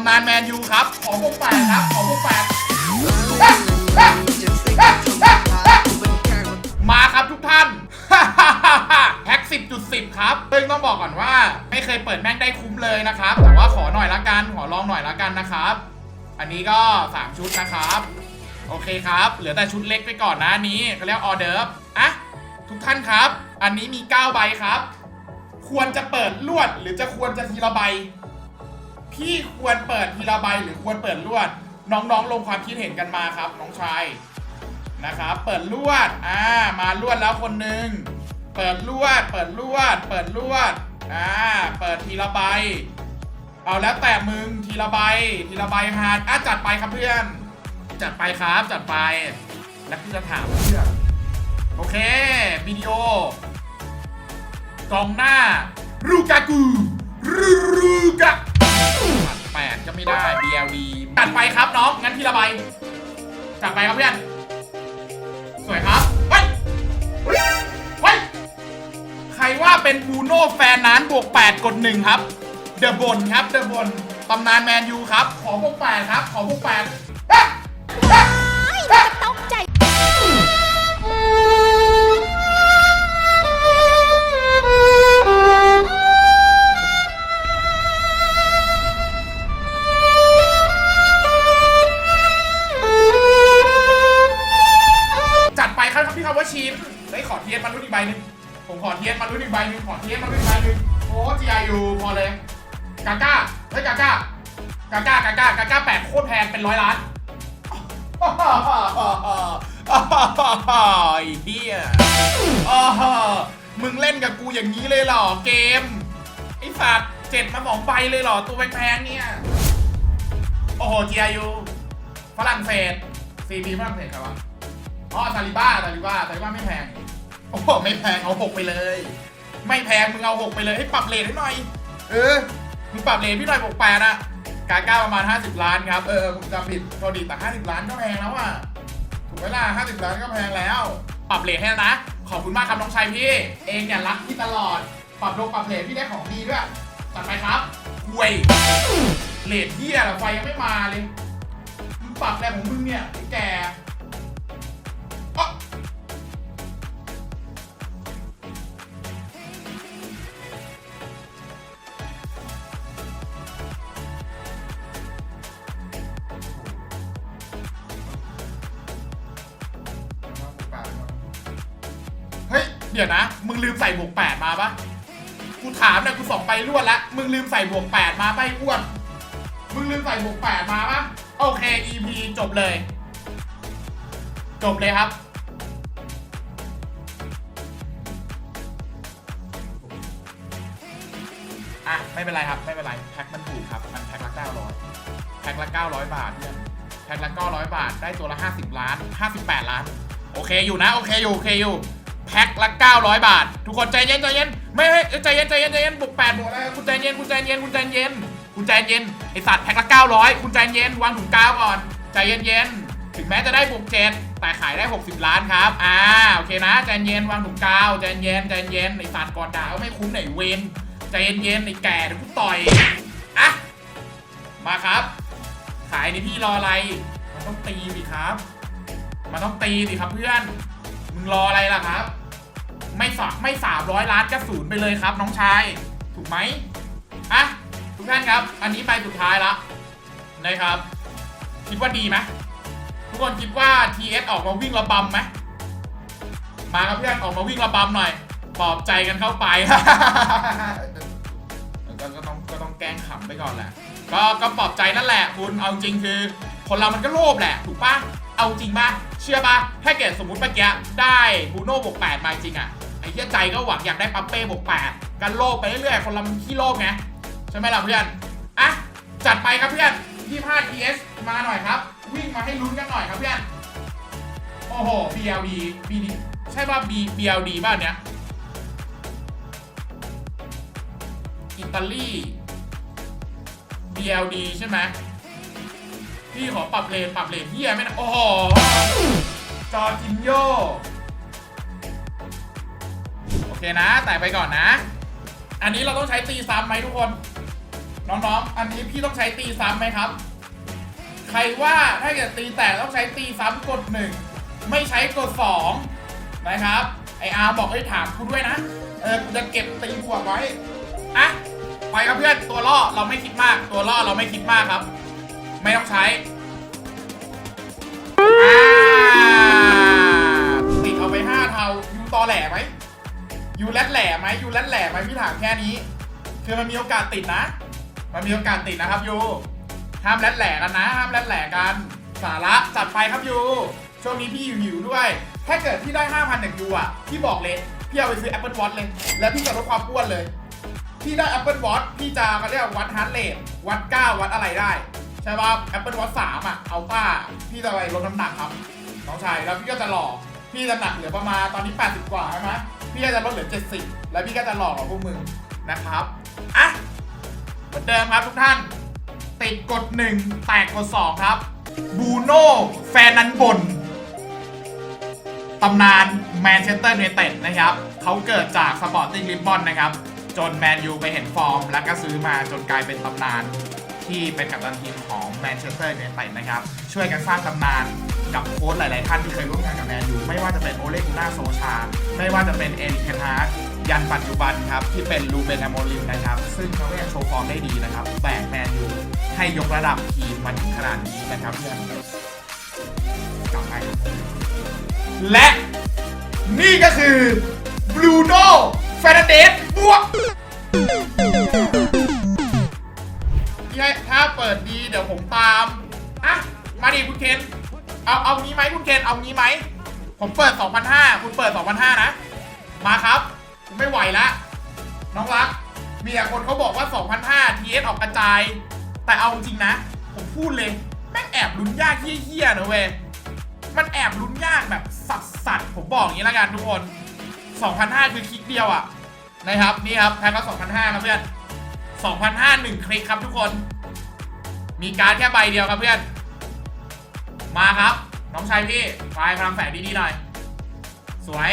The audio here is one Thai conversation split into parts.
ำนานแมนยูครับ ของพวกแปดครับ ของพวกแปดมาครับทุกท่านแพ็กสิบจุดสิบครับ ซึ่งต้องบอกก่อนว่า ไม่เคยเปิดแม่งได้คุ้มเลยนะครับ แต่ว่าขอหน่อยละกัน ขอลองหน่อยละกันนะครับ อันนี้ก็ 3 ชุดนะครับ โอเคครับ เหลือแต่ชุดเล็กไปก่อนนะนนี้ก็เรียกออเดิร์ฟอะทุกท่านครับ อันนี้มี 9 ใบครับ ควรจะเปิดลวดหรือจะควรจะทีละใบ ที่ควรเปิดทีละใบหรือควรเปิดลวด น้องๆ ลงความคิดเห็นกันมาครับ น้องชายนะครับเปิดลวดอ่ามาลวดแล้วคนหนึ่งเปิดลวด เปิดลวด เปิดลวดอ่าเปิดทีละใบเอาแล้วแต่มึงทีละใบทีละใบฮาร์ดอะจัดไปครับเพื่อน จัดไปครับจัดไป แล้วพี่จะถามเพื่อนโอเควิดีโอกองหน้า รูกากูรูรูกา 8 ก็ไม่ได้ BLD ตัดไปครับน้อง งั้นพี่ระใบจัดไปครับเพื่อน สวยครับไฮ้ยเฮ้ใครว่าเป็นบูโน่แฟนนั้นบวก 8 กด 1 ครับ เดอะบนครับ เดอะบนตำนานแมนยูครับ ขอบวก 8 ครับ ขอบวก 8 แพงเป็นร้อยล้านไอ้เหี้ยอ้อมึงเล่นกับกูอย่างนี้เลยเหรอเกม ไอ้สัตว์เจ็ดมาสองใบเลยเหรอ ตัวแพงๆเนี่ย โอ้โหจีไอยูฝรั่งเศสซีพีฝรั่งเศสครับวะอ๋อซาลิบ้าซาลิบ้าซาลิบ้าไม่แพง โอ้โหไม่แพงเอาหกไปเลย ไม่แพงมึงเอาหกไปเลยให้ปรับเลทให้หน่อย เออมึงปรับเลทพี่หน่อยบวกแปดอะ กาก้าประมาณ 50 ล้านครับ เออผมจำผิดพอดีแต่ 50 ล้านก็แพงแล้วอะถูกไหมล่ะ50 ล้านก็แพงแล้ว ปรับเลทให้นะ ขอบคุณมากครับน้องชายพี่ เองเนี่ยรักพี่ตลอด ปรับลงปรับเลทพี่ได้ของดีด้วยจัดไปครับห่วยเลทเฮียเหรอไฟยังไม่มาเลยมึงปรับอะไรของมึงเนี่ยแก เดี๋ยวนะ มึงลืมใส่บวกแปดมาปะกูถามนะกูส่องไปรวดแล้วมึงลืมใส่บวกแปดมาไปะอ้อ้วนมึงลืมใส่บวกแปดมาปะโอเค EP จบเลย จบเลยครับอะไม่เป็นไรครับ ไม่เป็นไรแพ็คมันถูกครับ มันแพ็คละ900แพ็คละ900 บาทเพื่อนแพ็คละ900 บาทได้ตัวละ 50 ล้าน 58 ล้าน โอเคอยู่นะ โอเคอยู่ โอเคอยู่ แพ็คละ 900 บาท ทุกคนใจเย็นใจเย็นไม่ใจเย็นใจเย็นใจเย็นบวก8บวกอะไรคุณใจเย็นคุณใจเย็นคุณใจเย็นคุณใจเย็นไอสัตว์แพ็คละ 900 คุณใจเย็นวางถุงกาวก่อนใจเย็นเย็นถึงแม้จะได้บวกเจ็ดแต่ขายได้ 60 ล้านครับอ่าโอเคนะใจเย็นวางถุงกาวใจเย็นใจเย็นไอสัตว์ก่อนด่าก็ไม่คุ้มไหนเวนใจเย็นๆไอแก่เดี๋ยวกูต่อยอะมาครับ ขายในพี่รออะไรมันต้องตีสิครับ มันต้องตีสิครับเพื่อนมึงรออะไรล่ะครับ ไม่สาไม่สามร้อยล้านก็ศูนย์ไปเลยครับ น้องชาย ถูกไหมอะทุกท่านครับ อันนี้ไปสุดท้ายละนะครับ คิดว่าดีไหมทุกคนคิดว่า TS ออกมาวิ่งระบำไหมมาครับเพื่อนออกมาวิ่งระบำหน่อยปลอบใจกันเข้าไปก็ก็ต้องก็ต้องแกล้งขำไปก่อนแหละ ก็ก็ปลอบใจนั่นแหละ คุณเอาจริงคือคนเรามันก็โลภแหละ ถูกปะเอาจริงปะเชื่อปะถ้าเกิดสมมติเมื่อกี้ได้บูโน่บวกแปดมาจริงอะ อ้เหี้ยใจก็หวังอยากได้ปั๊มเป้บวกแปดกันโลภไปเรื่อยๆคนเรามันขี้โลภไงใช่ไหมล่ะเพื่อนอะจัดไปครับเพื่อน25 TS มาหน่อยครับ วิ่งมาให้ลุ้นกันหน่อยครับเพื่อนโอ้โห BLD BD ใช่ป่ะ B BLD บ้านเนี้ยอิตาลี BLD ใช่ไหมพี่ขอปรับเลนปรับเลนเฮียไม่นะโอ้โหจอร์จินโย เคนะแต่ไปก่อนนะ อันนี้เราต้องใช้ตีซ้ำไหมทุกคน น้องๆ อันนี้พี่ต้องใช้ตีซ้ำไหมครับ ใครว่าถ้าเกิดตีแตกต้องใช้ตีซ้ำกดหนึ่งไม่ใช้กดสองนะครับไออาร์บอกให้ถามกูด้วยนะ เออกูจะเก็บตีบวกไว้อะไปครับเพื่อนตัวล่อเราไม่คิดมาก ตัวล่อเราไม่คิดมากครับ ไม่ต้องใช้ ยูแรดแหล่ไหมยูแรดแหล่ไหมพี่ถามแค่นี้ คือมันมีโอกาสติดนะ มันมีโอกาสติดนะครับยูห้ามแรดแหลกกันนะ ห้ามแรดแหลกกัน สาระจัดไปครับยูช่วงนี้พี่หิวๆด้วย ถ้าเกิดพี่ได้ 5,000หนึ่งยูอะพี่บอกเลยพี่เอาไปซื้อ Apple Watch เลย แล้วพี่จะลดความอ้วนเลย พี่ได้ Apple Watch พี่จะเขาเรียกวัดฮาร์ดเรทวัดก้าววัดอะไรได้ใช่ป่ะ Apple Watch 3อะเอาป้าพี่จะไปลดน้ำหนักครับน้องชายแล้วพี่ก็จะหล่อ พี่จะหนักเหลือประมาณตอนนี้ 80 กว่าใช่ไหมพี่ก็จะลดเหลือ 70 แล้วพี่ก็จะหล่อกพวกมึงนะครับอะเหมือนเดิมครับทุกท่าน ติดกด 1 แตกกด 2 ครับบูโน่แฟนนันบนตำนานแมนเชสเตอร์ n นเต็ดนะครับเขาเกิดจากสปอร์ติ้งลิบบอนนะครับ จนแมนยูไปเห็นฟอร์ม แล้วก็ซื้อมาจนกลายเป็นตำนานที่เป็นกัปตันทีมของแมนเชสเตอร์ n นเต็ดนะครับ ช่วยกันสร้างตำนาน กับโค้ชหลาย ๆ ท่านที่เคยร่วมงานกับแมนยูไม่ว่าจะเป็นโอเลกุน่าโซชา ไม่ว่าจะเป็นเอริกเทนฮาร์กยันปัจจุบันครับ ที่เป็นลูเบนอโมลิมนะครับ ซึ่งเขาก็ยังโชว์ฟอร์มได้ดีนะครับแบกแมนยูให้ยกระดับทีมมาถึงขนาดนี้นะครับเพื่อนกลับไปและนี่ก็คือบรูโน่เฟรนเดสบวกถ้าเปิดดีเดี๋ยวผมตาม อะ มาดิคุณเคน เอาเอางี้ไหมคุณเคนเอางี้ไหมผมเปิด 2,500 คุณเปิด 2,500 นะ มาครับผมไม่ไหวละน้องรัก มีแต่คนเขาบอกว่า 2,500 TS ออกกระจาย แต่เอาจริงนะ ผมพูดเลย แม่งแอบลุ้นยากเฮี้ยๆนะเว้ยมันแอบลุ้นยากแบบสัสสัสผมบอกอย่างนี้ละกันทุกคน 2,500 คือคลิกเดียวอะนะครับนี่ครับแพ็คละ2,500ครับเพื่อน2,500หนึ่งคลิกครับทุกคน มีการแค่ใบเดียวครับเพื่อน มาครับ น้องชายพี่ไฟล์พลังแฝงดีๆหน่อย สวย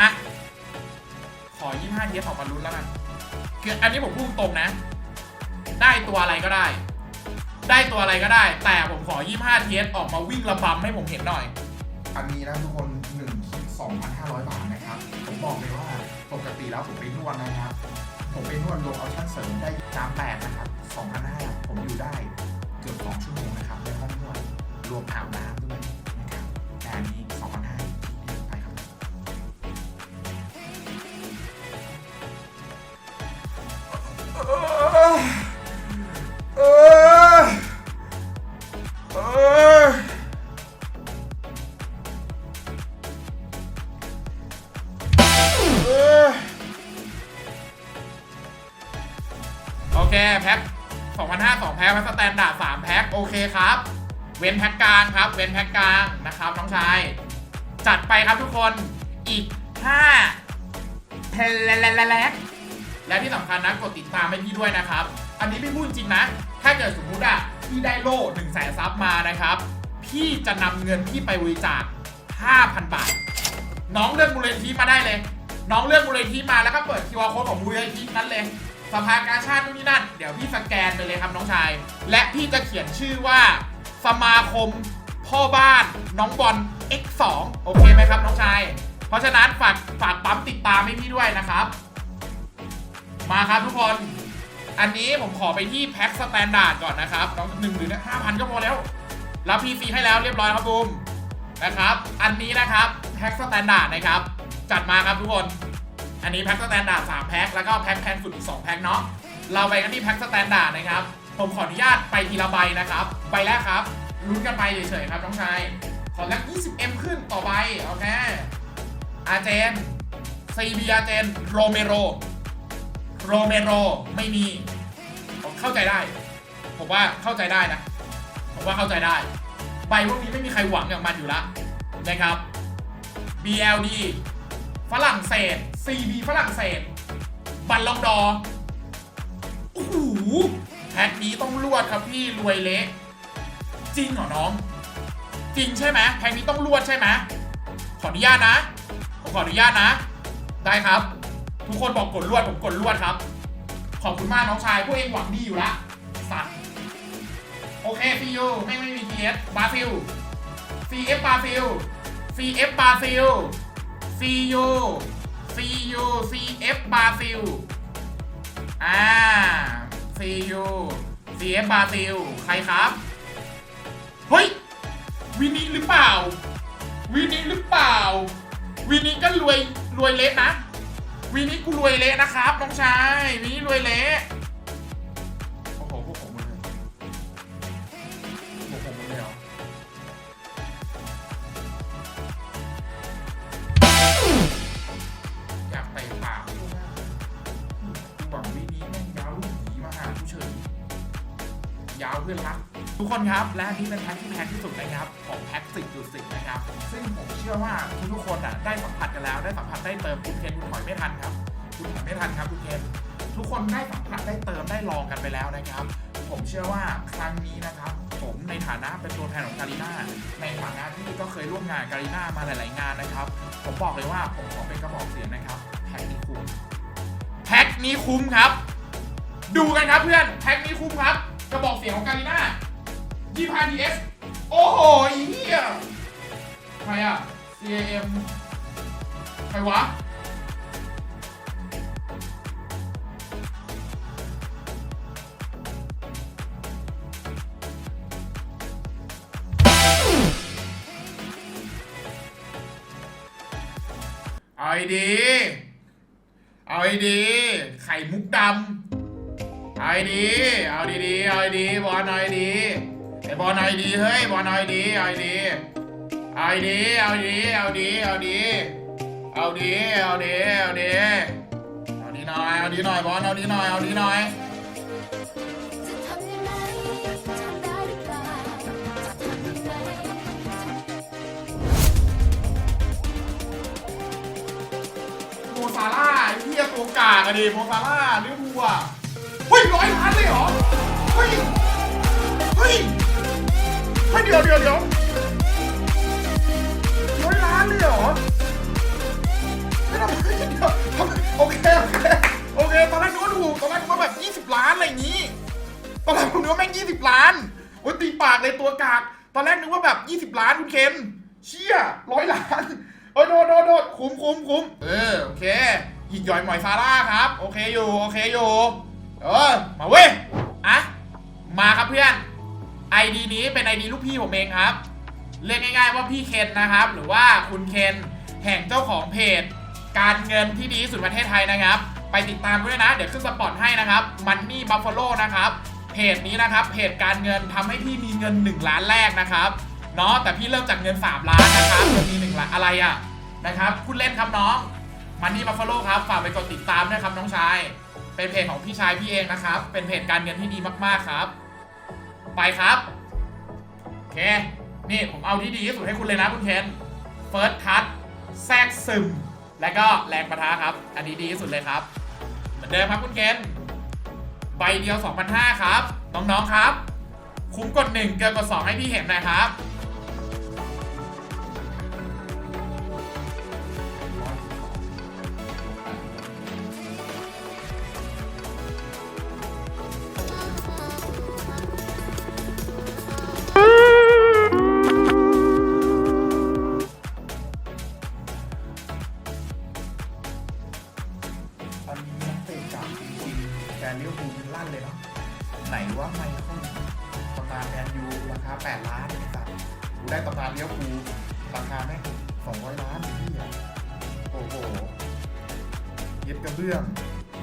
อะ ขอ 25 เทียบของบรรลุนแล้วกันคืออันนี้ผมพูดตรงนะ ได้ตัวอะไรก็ได้ ได้ตัวอะไรก็ได้ แต่ผมขอ 25 เทียบออกมาวิ่งระบำให้ผมเห็นหน่อย อันนี้นะทุกคน1คลิป2,500 บาทนะครับ ผมบอกเลยว่าปกติแล้วผมไปนวดนะครับ ผมไปนวดลงเอาชั่นเสริมได้น้ำแปดนะครับ2,500ผมอยู่ได้เกือบ2ชั่วโมงนะครับ รวมอาบน้ เว้นแพ็คกลางครับ เว้นแพ็คกลางนะครับน้องชาย จัดไปครับทุกคนอีก5เพลแลกและที่สำคัญนะกดติดตามให้พี่ด้วยนะครับ อันนี้พี่พูดจริงนะ ถ้าเกิดสมมุติอะพี่ได้โล่1นึ่งแสนซับมานะครับ พี่จะนำเงินพี่ไปบริจาค5,000 บาท น้องเลือกมูลนิธิมาได้เลย น้องเลือกมูลนิธิมาแล้วก็เปิด QR code ของมูลนิธินั้นเลยสภากาชาตินู่นนี่นั่น เดี๋ยวพี่สแกนไปเลยครับน้องชาย และพี่จะเขียนชื่อว่า สมาคม พ่อบ้านน้องบอล X2 โอเคไหมครับน้องชาย เพราะฉะนั้นฝากฝากปั๊มติดตามให้พี่ด้วยนะครับ มาครับทุกคน อันนี้ผมขอไปที่แพ็คสแตนดาร์ดก่อนนะครับน้องหนึ่งหรือห้าพันก็พอแล้ว รับพีซีให้แล้วเรียบร้อยครับบูมนะครับ อันนี้นะครับแพ็คสแตนดาร์ดนะครับ จัดมาครับทุกคน อันนี้แพ็คสแตนดาร์ดสามแพ็คแล้วก็แพ็คแพนสุดอีกสองแพ็คเนาะเราไปกันที่แพ็คสแตนดาร์ดนะครับ ผมขออนุญาตไปทีละใบนะครับใบแรกครับลุ้นกันไปเฉยๆครับน้องชายขอแรก 20M ขึ้นต่อใบโอเคอาเจนซีบีอาเจนโรเมโรโรเมโรไม่มี ผมเข้าใจได้ ผมว่าเข้าใจได้นะ ผมว่าเข้าใจได้ ใบพวกนี้ไม่มีใครหวังอย่างมันอยู่ละนะครับ BLD ฝรั่งเศส CB ฝรั่งเศส บัลลองดอโอ้โห แพ็คนี้ต้องลวดครับพี่รวยเละจริงเหรอน้อง จริงใช่ไหมแพ็คนี้ต้องลวดใช่ไหมขออนุญาตนะผมขออนุญาตนะ ได้ครับ ทุกคนบอกกดลวดผมกดลวดครับ ขอบคุณมากน้องชายพวกเองหวังดีอยู่ละสัตว์โอเคซียูไม่ไม่มีทีเอสบาซิล CF บาซิล CF บาซิล CU CU CF บราซิลอ่า CU CF บราซิล ใครครับ เฮ้ย วินิหรือเปล่า วินิหรือเปล่า วินิก็รวยรวยเละนะ วินิกูรวยเละนะครับน้องชายวินิรวยเละ เพื่อนรักทุกคนครับ และอันนี้เป็นแพ็คที่แพงที่สุดนะครับของแพ็ค10.10นะครับซึ่งผมเชื่อว่าทุกๆคนอะได้สัมผัสกันแล้วได้สัมผัสได้เติมคุณเคนคุณถอยไม่ทันครับคุณถอยไม่ทันครับคุณเคนทุกคนได้สัมผัสได้เติมได้ลองกันไปแล้วนะครับ ผมเชื่อว่าครั้งนี้นะครับผมในฐานะเป็นตัวแทนของการีน่าในฐานะที่ก็เคยร่วมงานการีน่ามาหลาย ๆ งานนะครับ ผมบอกเลยว่าผมขอเป็นกระบอกเสียงนะครับแพ็คนี้คุ้มแพ็คนี้คุ้มครับ ดูกันครับเพื่อนแพ็คนี้คุ้มครับ กระบอกเสียงของการีน่า25 DS โอ้โหอ้เฮียใครอะ CAM ใครวะ เอาไอ้ดี เอาไอ้ดี ไข่มุกดำ ดีเอาดีๆเอาไอดีบอลเอาไอดีไอบอลเอาไอดีเฮ้ยบอลเอาไอดีเอาไอดีเอาไอดีเอาดีเอาดีเอาดีเอาดีเอาดีเอาดีเอาดีหน่อยเอาดีหน่อยบอลเอาดีหน่อยเอาดีหน่อยโมซาร่าเหี้ยตัวกากอะดิโมซาร่าลิเวอร์พูลอะ ฮ้ยร้อยล้านเลยเหรอ เฮ้ย เฮ้ย เฮ้ยเดี๋ยวเดี๋ยวเดี๋ยวร้อยล้านเลยเหรอไม่ทำเดี๋ยวทำโอเคโอเคโอเคตอนแรกนึกว่าถูกตอนแรกนึกว่าแบบ20ล้านอะไรอย่างนี้ ตอนแรกผมนึกว่าแม่ง20ล้านโอ้ยตีปากเลยตัวกาก ตอนแรกนึกว่าแบบ20ล้านคุณเคนเชี่ยร้อยล้านโอ้ยโดดโดดโดดคุ้มคุ้มคุ้มเออโอเคหยิกหย่อยหมอยซาร่าครับ โอเคอยู่ โอเคอยู่ เออมาเว้ยอะมาครับเพื่อนไอดีนี้เป็นไอดีลูกพี่ผมเองครับ เรียกง่ายๆว่าพี่เคนนะครับ หรือว่าคุณเคนแห่งเจ้าของเพจ การเงินที่ดีที่สุดประเทศไทยนะครับ ไปติดตามด้วยนะ เดี๋ยวขึ้นสปอตให้นะครับมันนี่บัฟฟ a โลนะครับ เพจนี้นะครับเพจการเงินทำให้พี่มีเงิน 1 ล้านแรกนะครับเนาะแต่พี่เริ่มจากเงิน 3 ล้านนะครับจะมี1ล้านอะไรอะนะครับคุณเล่นครับน้องมันนี่บัฟฟ a โลครับฝากไปกดติดตามด้วยครับน้องชาย เป็นเพจของพี่ชายพี่เองนะครับ เป็นเพจการเงินที่ดีมากๆครับ ไปครับโอเค นี่ผมเอาที่ดีที่สุดให้คุณเลยนะคุณเคนเฟิร์สทัชแทรกซึม และก็แรงประทะครับ อันนี้ดีที่สุดเลยครับ เหมือนเดิมครับคุณเคนใบเดียว2,500ครับ น้องๆครับ คุ้มกด1เกินกด2ให้พี่เห็นหนะครับ